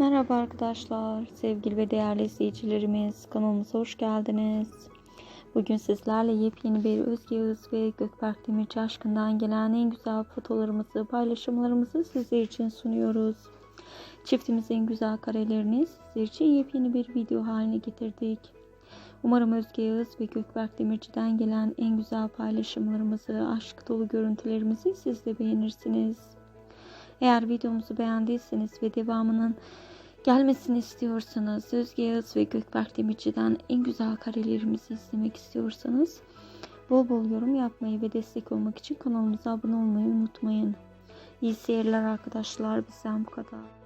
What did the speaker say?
Merhaba arkadaşlar, sevgili ve değerli izleyicilerimiz, kanalımıza hoş geldiniz. Bugün sizlerle yepyeni bir Özge Yağız ve Gökberk Demirci aşkından gelen en güzel fotolarımızı, paylaşımlarımızı sizler için sunuyoruz. Çiftimizin güzel karelerini sizler için yepyeni bir video haline getirdik. Umarım Özge Yağız ve Gökberk Demirci'den gelen en güzel paylaşımlarımızı, aşk dolu görüntülerimizi siz de beğenirsiniz. Eğer videomuzu beğendiyseniz ve devamının gelmesini istiyorsanız, Özge Yağız ve Gökberk Demirci'den en güzel karelerimizi izlemek istiyorsanız bol bol yorum yapmayı ve destek olmak için kanalımıza abone olmayı unutmayın. İyi seyirler arkadaşlar. Bizden bu kadar.